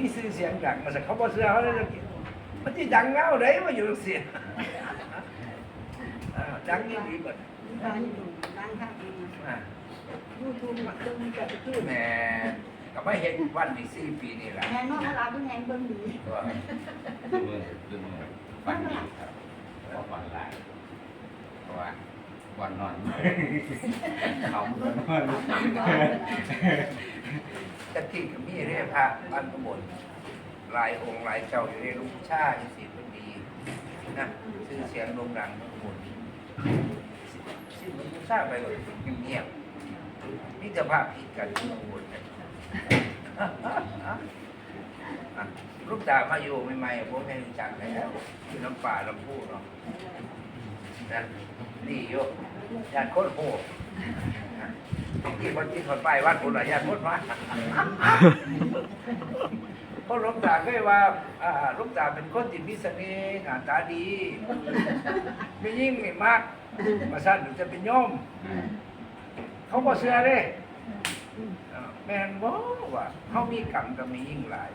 มีชื่อเสียงดังมาสักเขาบ่เชื่อเขาเลยมันที่ดังเงาได้มาอยู่เสียงอ่าดังยิ่งดีกว่าดังอยู่ดังข้างเองอ่ายูทูบมันตึงจะไปขึ้นแหม่ก็ไม่เห็นวันที่สี่ปีนี่แหละแม่น้องเราเป็นไงเบิ่งดีก็เมื่อเรื่องเมื่อฝันดีครับเพราะฝันหลายเพราะว่าวันนอนเขา เมื่อนอนตะกี้ก็มีเรียพระบ้านขบวนลายองค์ลายเจ้าอยู่ในลุงชาที่สีพดีนะชื่อเสียงโด่งดังขบวนชื่อลุงชาไปเลยเงียบๆมีแต่ภาพผิดกันทุกคนเนี่ยอะลูกตามายูใหม่ๆผมให้รู้จักแล้วอยู่น้ำป่าลำพูเนาะนะดีอยู่ญาติโคตรโห ที่คนที่คนไปวัดปุระญาติโคตรมาเพราะหลูกตาเคยว่าหลูกตาเป็นคนที่มีเสน่ห์หน้าตาดีไม่ยิ่งไม่มากมาสั้นหรือจะเป็นโยมเขาบอกเชื่อเด้เออแมนบ่ว่าเขามีกรรมกับมียิ่งหลาย